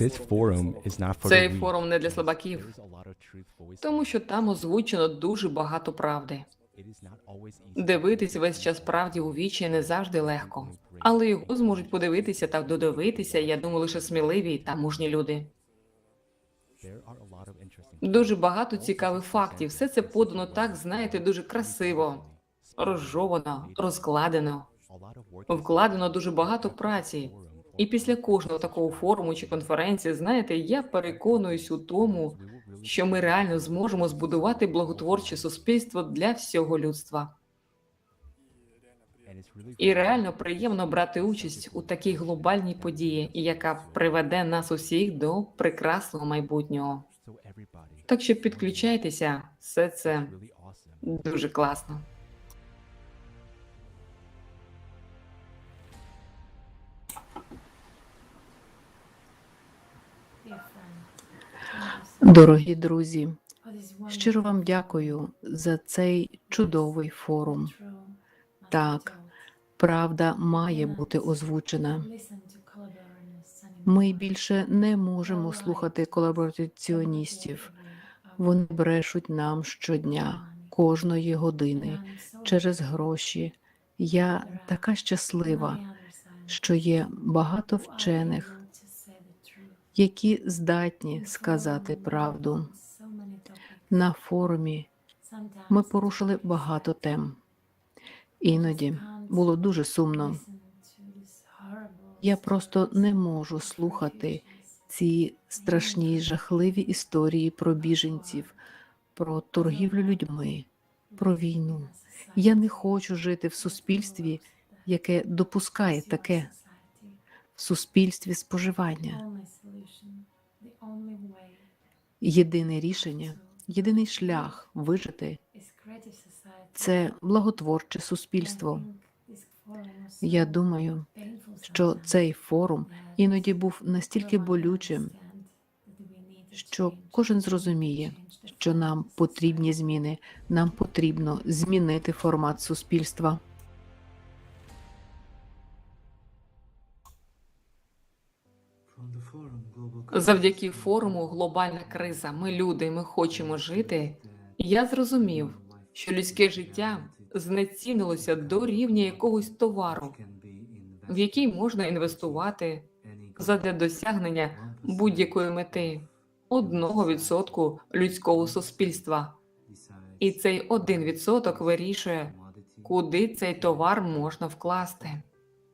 This forum is not for the Цей weak. форум не для слабаків, тому що там озвучено дуже багато правди. Дивитись весь час правді у вічі не завжди легко, але його зможуть подивитися та додивитися, я думаю, лише сміливі та мужні люди. Дуже багато цікавих фактів. Все це подано так, знаєте, дуже красиво, розжовано, розкладено. Вкладено дуже багато праці. І після кожного такого форуму чи конференції, знаєте, я переконуюсь у тому, що ми реально зможемо збудувати благотворче суспільство для всього людства. І реально приємно брати участь у такій глобальній події, яка приведе нас усіх до прекрасного майбутнього. Так що підключайтеся, все це дуже класно. Дорогі друзі, щиро вам дякую за цей чудовий форум. Так, правда має бути озвучена. Ми більше не можемо слухати колабораціоністів. Вони брешуть нам щодня, кожної години, через гроші. Я така щаслива, що є багато вчених, які здатні сказати правду. На форумі ми порушили багато тем. Іноді було дуже сумно. Я просто не можу слухати ці страшні жахливі історії про біженців, про торгівлю людьми, про війну. Я не хочу жити в суспільстві, яке допускає таке, суспільстві споживання. Єдине рішення, єдиний шлях вижити це благотворче суспільство. Я думаю, що цей форум іноді був настільки болючим, що кожен зрозуміє, що нам потрібні зміни, нам потрібно змінити формат суспільства. Завдяки форуму Глобальна криза. Ми люди, ми хочемо жити. Я зрозумів, що людське життя знецінилося до рівня якогось товару, в який можна інвестувати задля досягнення будь-якої мети одного відсотку людського суспільства. І цей один відсоток вирішує, куди цей товар можна вкласти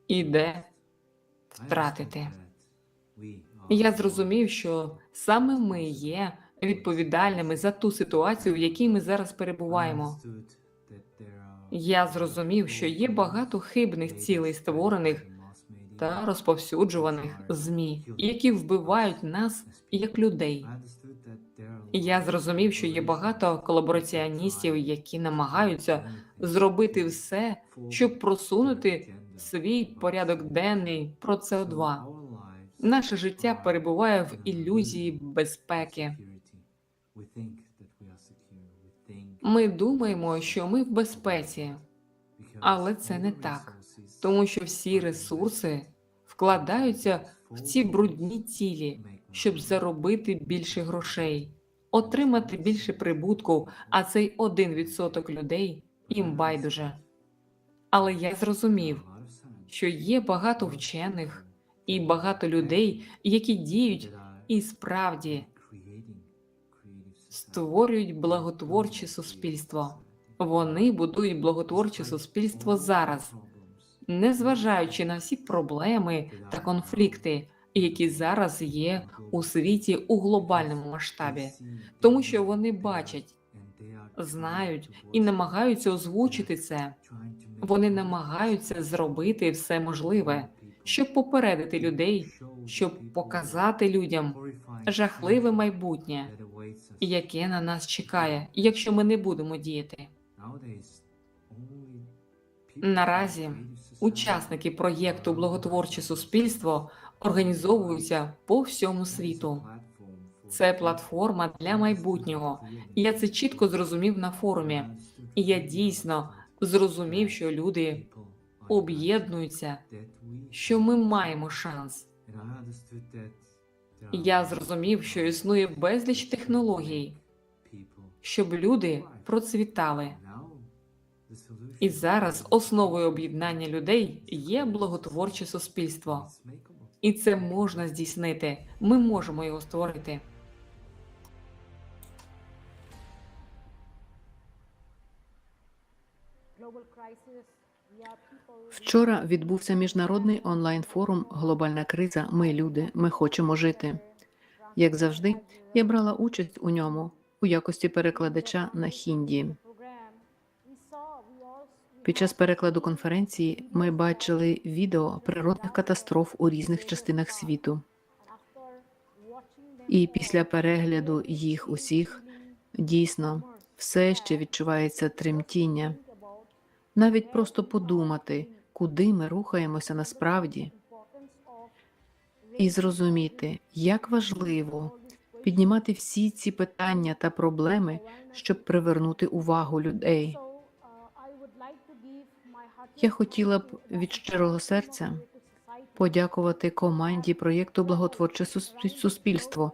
і де втратити. Я зрозумів, що саме ми є відповідальними за ту ситуацію, в якій ми зараз перебуваємо. Я зрозумів, що є багато хибних цілей, створених та розповсюджуваних змі, які вбивають нас як людей. Я зрозумів, що є багато колабораціоністів, які намагаються зробити все, щоб просунути свій порядок денний про СО2. Наше життя перебуває в ілюзії безпеки. Ми думаємо, що ми в безпеці, але це не так, тому що всі ресурси вкладаються в ці брудні цілі, щоб заробити більше грошей, отримати більше прибутку, а цей один відсоток людей їм байдуже. Але я зрозумів, що є багато вчених і багато людей, які діють і справді створюють благотворче суспільство. Вони будують благотворче суспільство зараз, незважаючи на всі проблеми та конфлікти, які зараз є у світі у глобальному масштабі, тому що вони бачать, знають і намагаються озвучити це. Вони намагаються зробити все можливе, щоб попередити людей, щоб показати людям жахливе майбутнє, яке на нас чекає, якщо ми не будемо діяти. Наразі учасники проєкту Благотворче суспільство організовуються по всьому світу. Це платформа для майбутнього. Я це чітко зрозумів на форумі, і я дійсно зрозумів, що люди об'єднуються, що ми маємо шанс. Я зрозумів, що існує безліч технологій, щоб люди процвітали. І зараз основою об'єднання людей є благотворче суспільство. І це можна здійснити. Ми можемо його створити. Вчора відбувся міжнародний онлайн-форум Глобальна криза. Ми люди, ми хочемо жити. Як завжди, я брала участь у ньому у якості перекладача на хінді. Під час перекладу конференції ми бачили відео природних катастроф у різних частинах світу. І після перегляду їх усіх дійсно все ще відчувається тремтіння. Навіть просто подумати, куди ми рухаємося насправді, і зрозуміти, як важливо піднімати всі ці питання та проблеми, щоб привернути увагу людей. Я хотіла б від щирого серця подякувати команді проєкту Благотворче суспільство,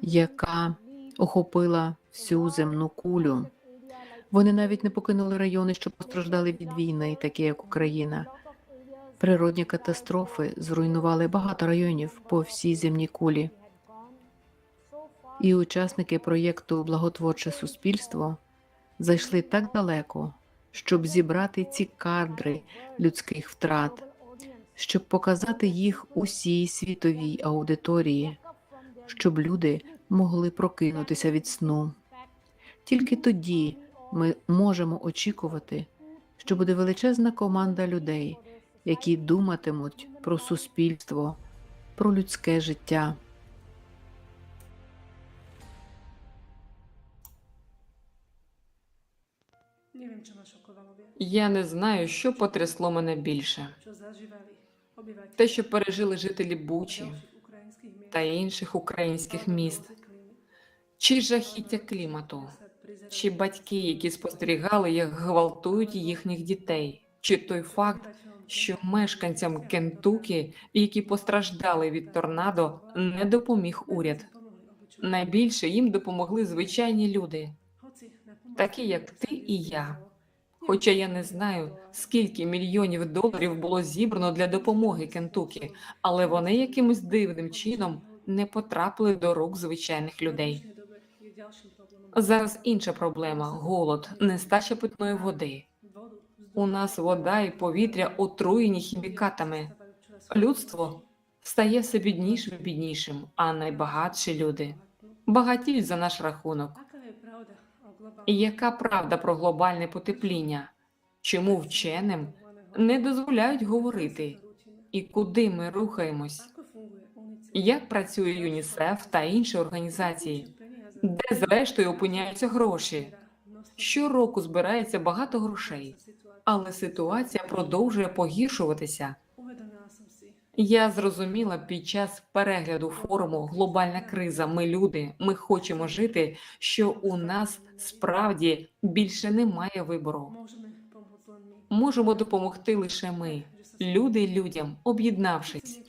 яка охопила всю земну кулю. Вони навіть не покинули райони, що постраждали від війни, такі як Україна. Природні катастрофи зруйнували багато районів по всій земній кулі. І учасники проєкту Благотворче суспільство зайшли так далеко, щоб зібрати ці кадри людських втрат, щоб показати їх усій світовій аудиторії, щоб люди могли прокинутися від сну. Тільки тоді ми можемо очікувати, що буде величезна команда людей, які думатимуть про суспільство, про людське життя. Я не знаю, що потрясло мене більше. Те, що пережили жителі Бучі та інших українських міст, чи жахіття клімату, чи батьки, які спостерігали, як гвалтують їхніх дітей, чи той факт, що мешканцям Кентукі, які постраждали від торнадо, не допоміг уряд. Найбільше їм допомогли звичайні люди. Такі, як ти і я. Хоча я не знаю, скільки мільйонів доларів було зібрано для допомоги Кентукі, але вони якимось дивним чином не потрапили до рук звичайних людей. Зараз інша проблема голод, нестача питної води. У нас вода і повітря отруєні хімікатами. Людство стає все біднішим і біднішим, а найбагатші люди багатіють за наш рахунок. Яка правда про глобальне потепління? Чому вченим не дозволяють говорити? І куди ми рухаємось? Як працює ЮНІСЕФ та інші організації? Де зрештою опиняються гроші? Щороку збирається багато грошей, але ситуація продовжує погіршуватися. Я зрозуміла під час перегляду форуму Глобальна криза. Ми люди, ми хочемо жити. Що у нас справді більше немає вибору. Можемо допомогти лише ми, люди людям, об'єднавшись.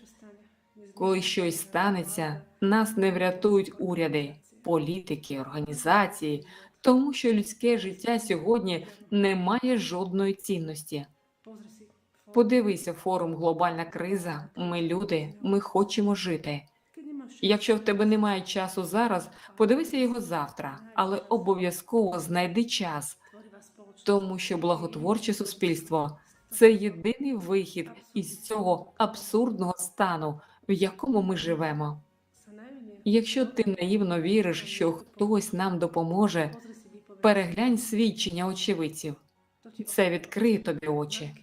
Коли щось станеться, нас не врятують уряди, політики, організації, тому що людське життя сьогодні не має жодної цінності. Подивися форум Глобальна криза. Ми люди, ми хочемо жити. Якщо в тебе немає часу зараз, подивися його завтра, але обов'язково знайди час, тому що благотворче суспільство це єдиний вихід із цього абсурдного стану, в якому ми живемо. Якщо ти наївно віриш, що хтось нам допоможе, переглянь свідчення очевидців. Це відкриє тобі очі.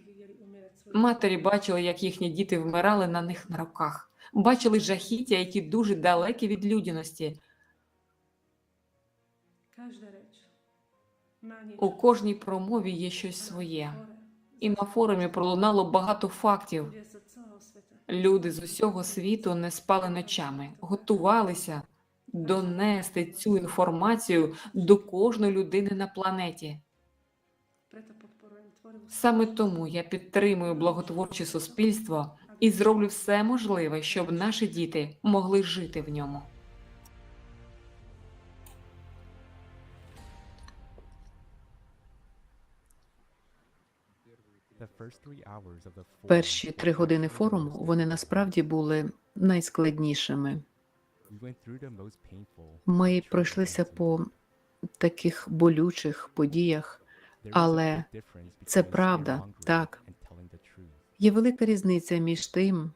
Матері бачили, як їхні діти вмирали на них на руках, бачили жахіття, які дуже далекі від людяності. У кожній промові є щось своє. І на форумі пролунало багато фактів. Люди з усього світу не спали ночами, готувалися донести цю інформацію до кожної людини на планеті. Саме тому я підтримую благотворче суспільство і зроблю все можливе, щоб наші діти могли жити в ньому. Перші три години форуму вони насправді були найскладнішими. Ми пройшлися по таких болючих подіях. Але це правда, так. Є велика різниця між тим,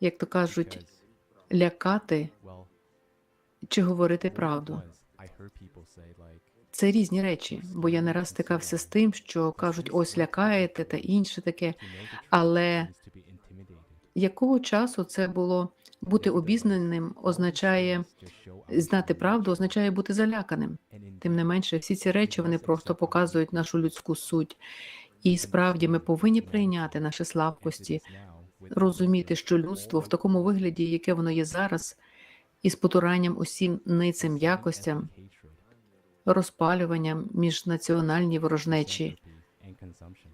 як то кажуть, лякати чи говорити правду. Це різні речі, бо я не раз стикався з тим, що кажуть, ось лякаєте та інше таке. Але якого часу це було бути обізнаним означає знати правду, означає бути заляканим. Тим не менше, всі ці речі вони просто показують нашу людську суть. І справді ми повинні прийняти наші слабкості, розуміти, що людство в такому вигляді, яке воно є зараз, із потуранням усім ницим якостям, розпалюванням міжнаціональні ворожнечі,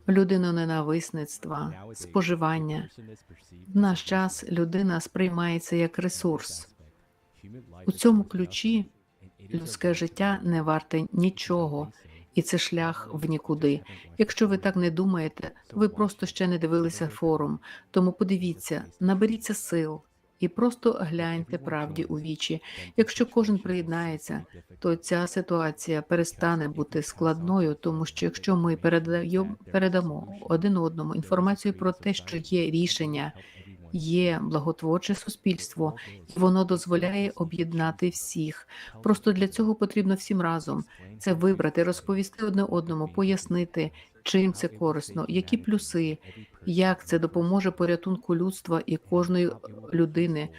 людиноненависництва, споживання. В наш час людина сприймається як ресурс. У цьому ключі людське життя не варте нічого, і це шлях в нікуди. Якщо ви так не думаєте, ви просто ще не дивилися форум. Тому подивіться, наберіться сил і просто гляньте правді у вічі. Якщо кожен приєднається, то ця ситуація перестане бути складною, тому що якщо ми передаємо передамо один одному інформацію про те, що є рішення, є благотворче суспільство, і воно дозволяє об'єднати всіх. Просто для цього потрібно всім разом це вибрати, розповісти одне одному, пояснити, чим це корисно, які плюси, як це допоможе порятунку людства і кожної людини е,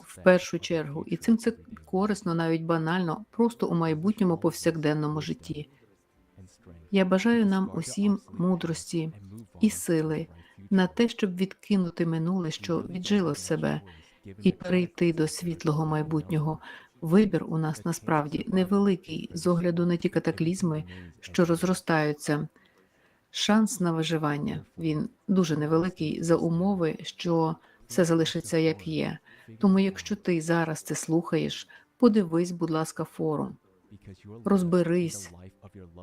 в першу чергу. І цим це корисно, навіть банально, просто у майбутньому повсякденному житті. Я бажаю нам усім мудрості і сили на те, щоб відкинути минуле, що віджило себе, і перейти до світлого майбутнього. Вибір у нас насправді невеликий з огляду на ті катаклізми, що розростаються. Шанс на виживання він дуже невеликий за умови, що все залишиться як є. Тому, якщо ти зараз це слухаєш, подивись, будь ласка, форум, розберись,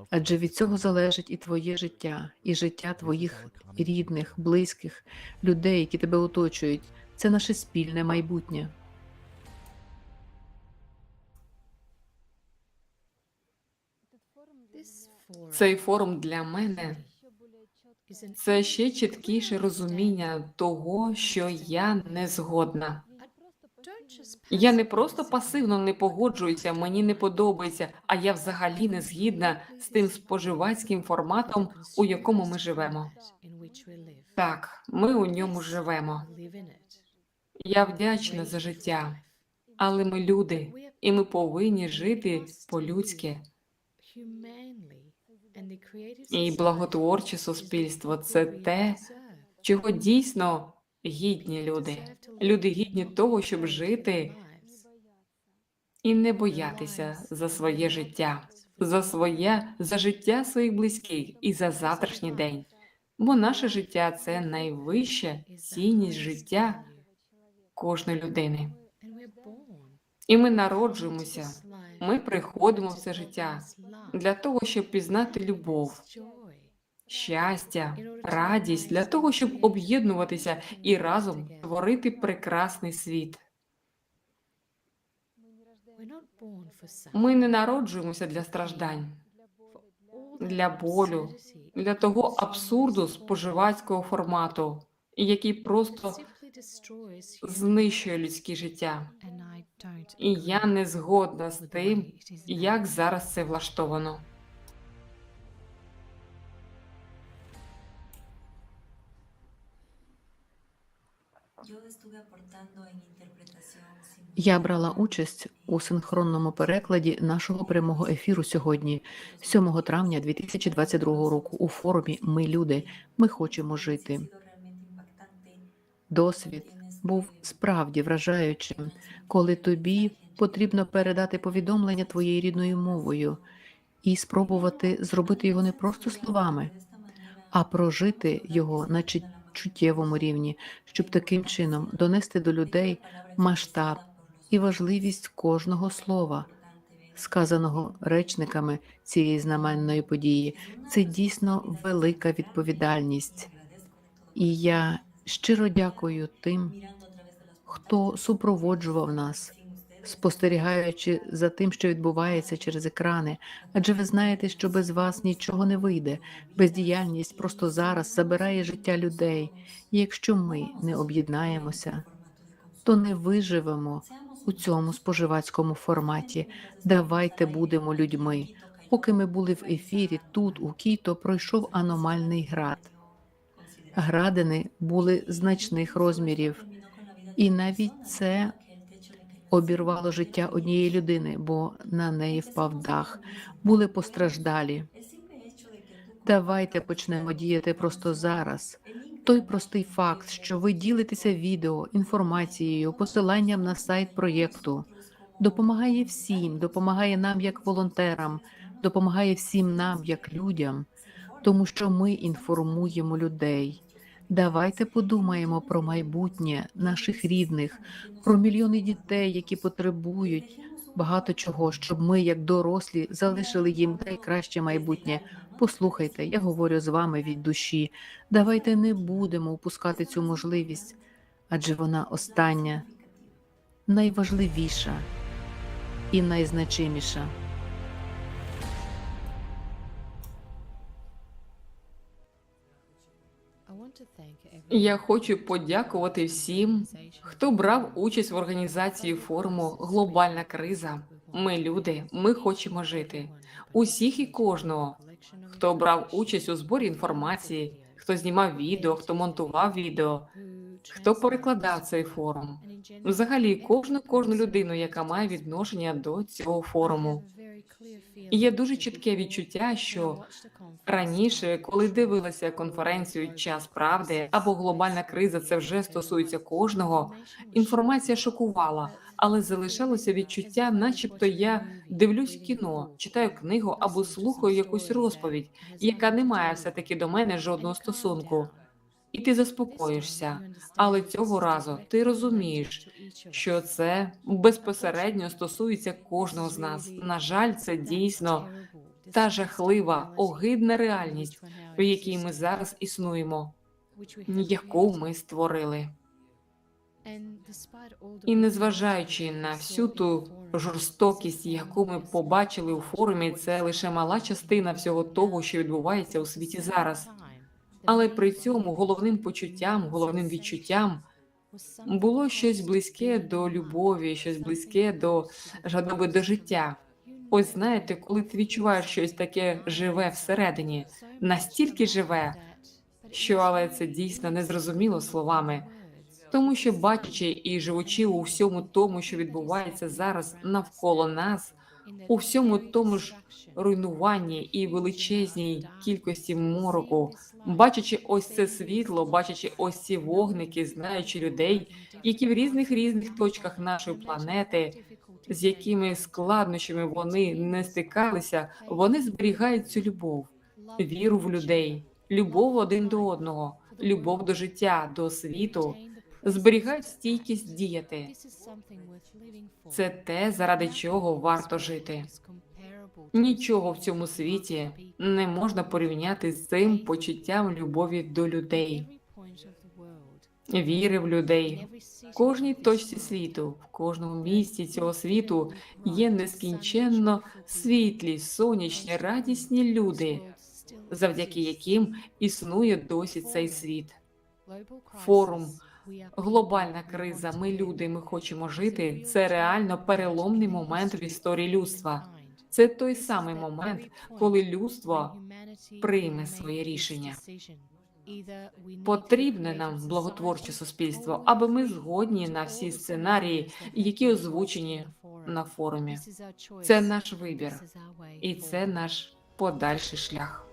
адже від цього залежить і твоє життя, і життя твоїх рідних, близьких, людей, які тебе оточують. Це наше спільне майбутнє. Цей форум для мене це ще чіткіше розуміння того, що я не згодна. Я не просто пасивно не погоджуюся, мені не подобається, а я взагалі не згідна з тим споживацьким форматом, у якому ми живемо. Так, ми у ньому живемо. Я вдячна за життя, але ми люди, і ми повинні жити по-людськи. І благотворче суспільство це те, чого дійсно гідні люди. Люди гідні того, щоб жити і не боятися за своє життя, за своє, за життя своїх близьких і за завтрашній день. Бо наше життя це найвища цінність життя кожної людини. І ми народжуємося, ми приходимо в це життя для того, щоб пізнати любов, щастя, радість, для того, щоб об'єднуватися і разом творити прекрасний світ. Ми не народжуємося для страждань, для болю, для того абсурду споживацького формату, який просто знищує людське життя. І я не згодна з тим, як зараз це влаштовано. Я брала участь у синхронному перекладі нашого прямого ефіру сьогодні, 7 травня 2022 року, у форумі Ми люди. Ми хочемо жити. Досвід був справді вражаючим, коли тобі потрібно передати повідомлення твоєю рідною мовою і спробувати зробити його не просто словами, а прожити його, наче чуттєвому рівні, щоб таким чином донести до людей масштаб і важливість кожного слова, сказаного речниками цієї знаменної події. Це дійсно велика відповідальність. І я щиро дякую тим, хто супроводжував нас, спостерігаючи за тим, що відбувається через екрани. Адже ви знаєте, що без вас нічого не вийде. Бездіяльність просто зараз забирає життя людей. І якщо ми не об'єднаємося, то не виживемо у цьому споживацькому форматі. Давайте будемо людьми. Поки ми були в ефірі, тут у Кіто пройшов аномальний град. Градини були значних розмірів, і навіть це обірвало життя однієї людини, бо на неї впав дах. Були постраждалі. Давайте почнемо діяти просто зараз. Той простий факт, що ви ділитеся відео, інформацією, посиланням на сайт проєкту, допомагає всім, допомагає нам як волонтерам, допомагає всім нам як людям, тому що ми інформуємо людей. Давайте подумаємо про майбутнє наших рідних, про мільйони дітей, які потребують багато чого, щоб ми, як дорослі, залишили їм найкраще майбутнє. Послухайте, я говорю з вами від душі. Давайте не будемо упускати цю можливість, адже вона остання, найважливіша і найзначиміша. Я хочу подякувати всім, хто брав участь в організації форуму Глобальна криза. Ми люди, ми хочемо жити. Усіх і кожного, хто брав участь у зборі інформації, хто знімав відео, хто монтував відео, хто перекладав цей форум. Взагалі, кожну кожну людину, яка має відношення до цього форуму. І є дуже чітке відчуття, що раніше, коли дивилася конференцію Час правди або глобальна криза, це вже стосується кожного. Інформація шокувала, але залишалося відчуття, начебто я дивлюсь кіно, читаю книгу або слухаю якусь розповідь, яка не має все таки до мене жодного стосунку. І ти заспокоїшся, але цього разу ти розумієш, що це безпосередньо стосується кожного з нас. На жаль, це дійсно та жахлива, огидна реальність, в якій ми зараз існуємо, яку ми створили. І незважаючи на всю ту жорстокість, яку ми побачили у форумі, це лише мала частина всього того, що відбувається у світі зараз. Але при цьому головним почуттям, головним відчуттям було щось близьке до любові, щось близьке до жадоби до життя. Ось знаєте, коли ти відчуваєш щось таке живе всередині, настільки живе, що але це дійсно незрозуміло словами, тому що бачачи і живучи у всьому тому, що відбувається зараз навколо нас, у всьому тому ж руйнуванні і величезній кількості мороку, бачачи ось це світло, бачачи ось ці вогники, знаючи людей, які в різних різних точках нашої планети, з якими складнощами вони не стикалися, вони зберігають цю любов, віру в людей, любов один до одного, любов до життя, до світу, зберігають стійкість діяти. Це те, заради чого варто жити. Нічого в цьому світі не можна порівняти з цим почуттям любові до людей, віри в людей. В кожній точці світу, в кожному місці цього світу є нескінченно світлі, сонячні, радісні люди, завдяки яким існує досі цей світ. Форум Глобальна криза. Ми люди, ми хочемо жити. Це реально переломний момент в історії людства. Це той самий момент, коли людство прийме своє рішення. Потрібне нам благотворче суспільство, аби ми згодні на всі сценарії, які озвучені на форумі. Це наш вибір, і це наш подальший шлях.